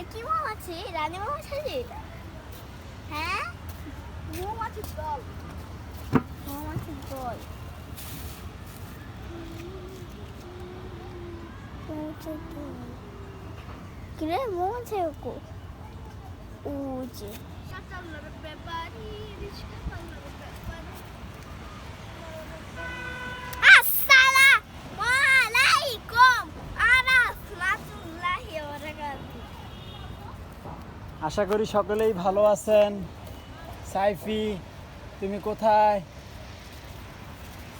এ কি মৌমাছি রানী মৌমাছি এটা হ্যাঁ মৌমাছির দল মৌমাছির দল মৌমাছির দল কিরে মৌমাছি কো ও যে আসসালামু আশা করি সকলেই ভালো আছেন। সাইফি তুমি কোথায়?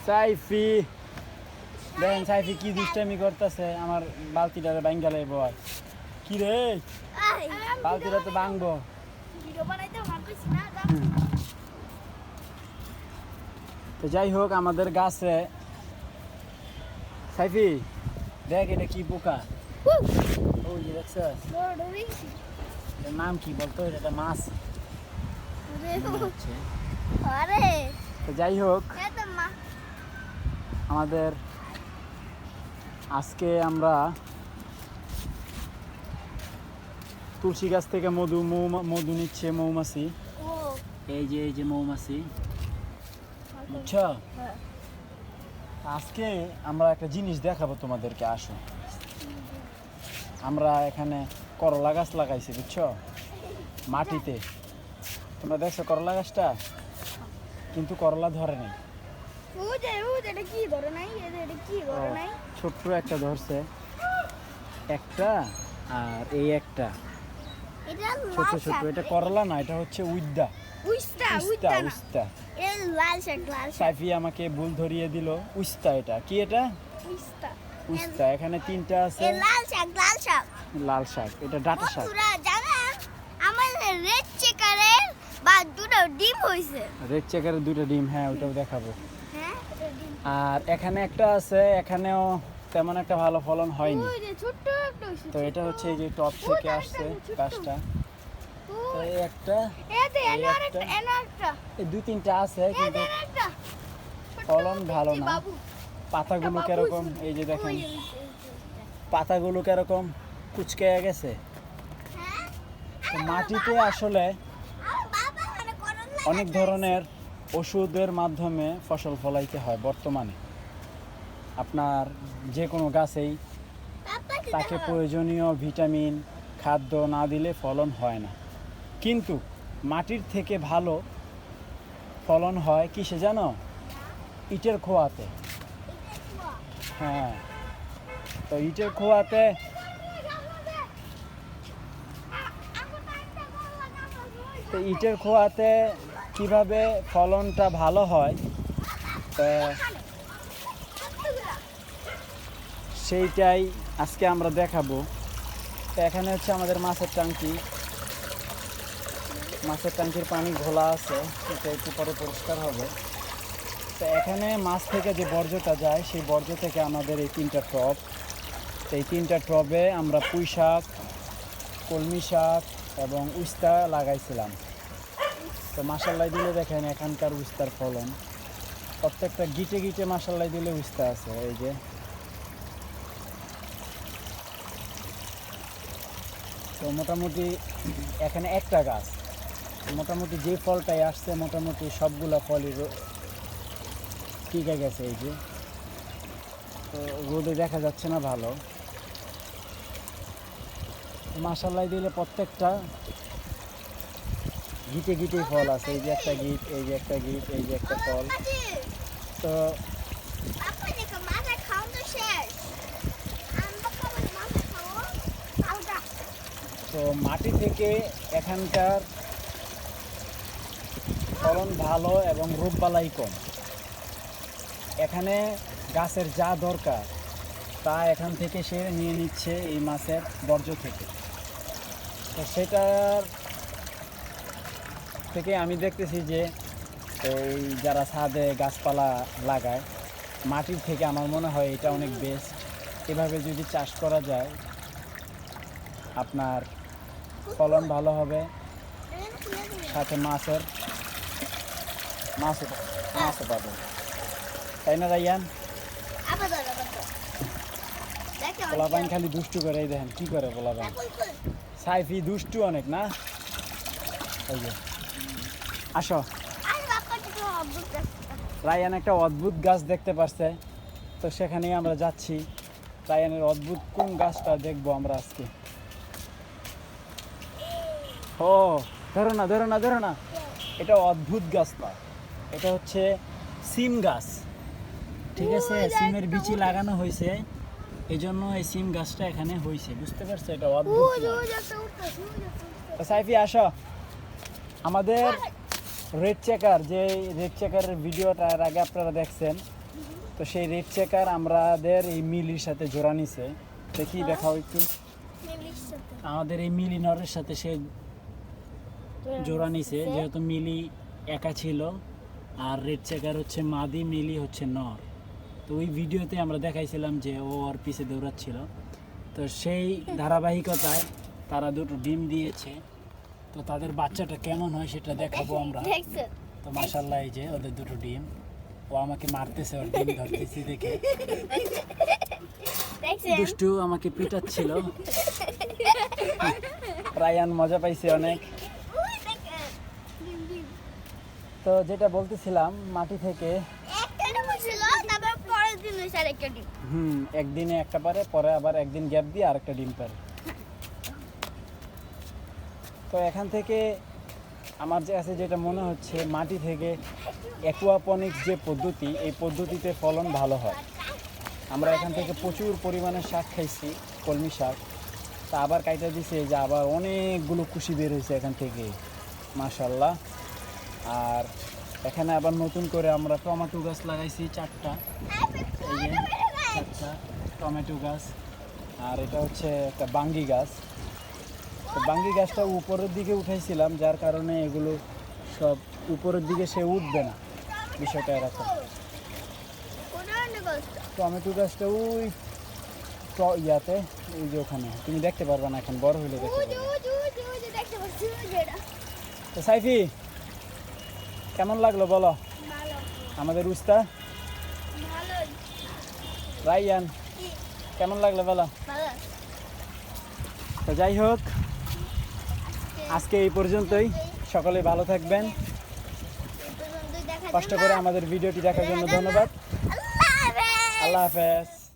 সাইফি দেখেন সাইফি কি দুষ্টামি করতেছে আমার বালতিটারে বাঙ্গালে বয় কি রে? বালতিটা তো ভাঙবো। তো যাই হোক আমাদের গাছে। সাইফি দেখ এটা কি পোকা। ও দেখছি। এটার নাম কি বলতো? এটা মাছ। তো যাই হোক আমাদের আজকে আমরা তুলসী গাছ থেকে মধু মৌ মধু নিচ্ছে মৌমাছি। এই যে এই যে মৌমাছি। বুঝছ? হ্যাঁ। আজকে আমরা একটা জিনিস দেখাবো তোমাদেরকে আসো। আমরা এখানে করলা গাছ লাগাইছে বুঝছ? মাটিতে। তোমরা দেখছ করলা গাছটা? কিন্তু করলা ধরে নাই। ছোট্ট একটা ধরছে। একটা আর এই একটা। ছোট ছোট এটা করলা না এটা হচ্ছে উইদ্দা উস্তা সাইফি আমাকে ভুল ধরিয়ে দিল। উস্তা এটা। কি এটা? উস্তা উস্তা এখানে তিনটা আছে। লাল শাক লাল শাক। লাল শাক এটা ডাটা শাক। জানেন আমাদের রেড চেকারের বা দুটো ডিম হইছে। রেড চেকারের দুটো ডিম হ্যাঁ ওটাও দেখাবো। হ্যাঁ আর এখানে একটা আছে এখানেও তেমন একটা ভালো ফলন হয়নি। তো এটা হচ্ছে এই যে টপ থেকে আসছে গাছটা এই একটা এই এনো দুই তিনটা আছে কিন্তু ফলন ভালো না। পাতাগুলো কীরকম? এই যে দেখেন। পাতাগুলো কীরকম? কুচকে গেছে। হ্যাঁ? তো মাটিতে আসলে মানে অনেক ধরনের ওষুধের মাধ্যমে ফসল ফলাইতে হয় বর্তমানে। আপনার যে কোনো গাছেই তাকে প্রয়োজনীয় ভিটামিন খাদ্য না দিলে ফলন হয় না। কিন্তু মাটির থেকে ভালো ফলন হয় কিসে জানো? ইটের খোয়াতে। হ্যাঁ। তো ইটের খোয়াতে? তো ইটের খোয়াতে কীভাবে ফলনটা ভালো হয়? সেইটাই আজকে আমরা দেখাবো। তো এখানে হচ্ছে আমাদের মাছের ট্যাঙ্কি মাছের ট্যাঙ্কির পানি ঘোলা আছে, এটা একটু পরে পরিষ্কার হবে। তো এখানে মাছ থেকে যে বর্জ্যটা যায়, সেই বর্জ্য থেকে আমাদের এই তিনটা তো এই তিনটা টবে আমরা পুঁই শাক, কলমি শাক এবং উস্তা লাগাইছিলাম। তো মাসাল্লাই দিলে দেখেন এখানকার উস্তার ফলন। প্রত্যেকটা গিটে গিটে মাসাল্লাই দিলে উস্তা আছে, এই যে। তো মোটামুটি এখানে একটা গাছ। মোটামুটি যে ফলটাই আসছে, মোটামুটি সবগুলো ফলই টিকে গেছে এই যে। তো রোদে দেখা যাচ্ছে না ভালো। মাসাল্লাই দিলে প্রত্যেকটা গিটে গিটে ফল আছে। এই যে একটা গিট, এই যে একটা গিট, এই যে একটা ফল। তো তো মাটি থেকে এখানকার ফলন ভালো এবং রোগবালাই কম। এখানে গাছের যা দরকার, তা এখান থেকে সে নিয়ে নিচ্ছে এই মাছের বর্জ্য থেকে। তো সেটার থেকে আমি দেখতেছি যে, এই যারা ছাদে গাছপালা লাগায়, মাটির থেকে আমার মনে হয় এটা অনেক বেস্ট এভাবে যদি চাষ করা যায়, আপনার ফলন ভালো হবে। সাথে মাছের, মাছও মাছও পাবেন। তাই না রাইয়ান পোলাপাইন খালি দুষ্টু করে এই দেখেন কি করে কই সাইফি দুষ্টু অনেক না? আসো। রায়ান একটা অদ্ভুত গাছ দেখতে পারছে। তো সেখানেই আমরা যাচ্ছি। রায়ানের অদ্ভুত কোন গাছটা দেখব আমরা আজকে? ও ধরো না ধরো না ধরো না। এটা অদ্ভুত গাছ না। এটা হচ্ছে সিম গাছ। ঠিক আছে সিমের বিচি লাগানো হয়েছে এই জন্য এই সিম গাছটা এখানে হয়েছে। বুঝতে পারছ? এটা অদ্ভুত সাইফি আসো। আমাদের রেড চেকার যে রেড চেকারের ভিডিওটা এর আগে আপনারা দেখছেন তো সেই রেড চেকার আমাদের এই মিলির সাথে জোড়া নিছে। দেখি দেখাও একটু। আমাদের এই মিলি নরের সাথে সে জোড়া নিছে যেহেতু মিলি একা ছিল আর রেড চেকার হচ্ছে মাদি মিলি হচ্ছে নর। তো ওই ভিডিওতে আমরা দেখাইছিলাম যে ও ওর পিছে দৌড়াচ্ছিল। তো সেই ধারাবাহিকতায় তারা দুটো ডিম দিয়েছে। তো তাদের বাচ্চাটা কেমন হয় সেটা দেখাবো আমরা। তো মাসাল্লাহ এই যে ওদের দুটো ডিম। ও আমাকে মারতেছে ওর ডিম ধরতেছি দেখে। দুষ্টু আমাকে পিটাচ্ছিল। রায়ান মজা পাইছে অনেক। তো যেটা বলতেছিলাম মাটি থেকে একটা ডিম ছিল, তারপর দিন হয়েছে আরেকটা ডিম। হুম, একদিনে একটা পারে, পরে আবার একদিন গ্যাপ দিয়ে আরেকটা ডিম পারে। তো এখান থেকে আমার যে আছে যেটা মনে হচ্ছে, মাটি থেকে অ্যাকুয়াপনিক্স যে পদ্ধতি, এই পদ্ধতিতে ফলন ভালো হয়। আমরা এখান থেকে প্রচুর পরিমাণে শাক খাইছি, কলমি শাক। তা আবার কাইটা দিছে যে আবার অনেকগুলো কুশি বের হয়েছে এখান থেকে। মাশাল্লাহ আর এখানে আবার নতুন করে আমরা টমেটো গাছ লাগাইছি চারটা। এই যে চারটা টমেটো গাছ। আর এটা হচ্ছে একটা বাঙ্গি গাছ। তো বাঙ্গি গাছটা উপরের দিকে উঠাইছিলাম যার কারণে এগুলো সব উপরের দিকে সে উঠবে না। বিষয়টা এরকম। টমেটো গাছটা ওই ইয়াতে ওই যে ওখানে। তুমি দেখতে পারবে না এখন বড় হইলে দেখতে পারবে। তো সাইফি কেমন লাগল বলো? আমাদের উস্তা। রাইয়ান কেমন লাগল বলো? তো যাই হোক আজকে এই পর্যন্তই। সকলে ভালো থাকবেন। কষ্ট করে আমাদের ভিডিওটি দেখার জন্য ধন্যবাদ। আল্লাহ হাফেজ।